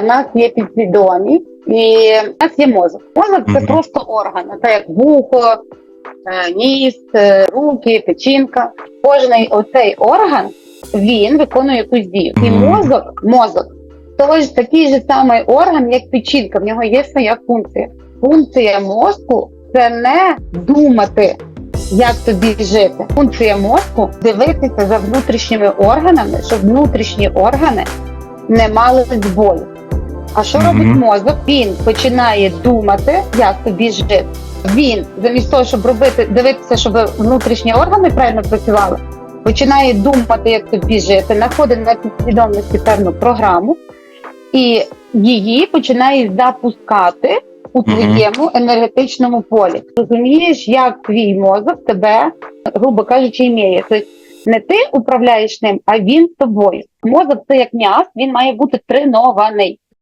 В нас є підсвідомі, і в нас є мозок. Мозок це просто орган, це як вухо, е, ніс, е, руки, печінка. Кожний оцей орган він виконує якусь дію. І мозок, мозок, той ж такий же самий орган, як печінка. В нього є своя функція. Функція мозку це не думати, як тобі жити. Функція мозку дивитися за внутрішніми органами, щоб внутрішні органи не мали болю. А що робить мозок? Він починає думати, як тобі жити. Він замість того, щоб робити, дивитися, щоб внутрішні органи правильно працювали, починає думати, як тобі жити, знаходить на підсвідомості певну програму і її починає запускати у твоєму енергетичному полі. Розумієш, як твій мозок тебе, грубо кажучи, імеє. Тобто не ти управляєш ним, а він тобою. Мозок це як м'яз, він має бути тренований.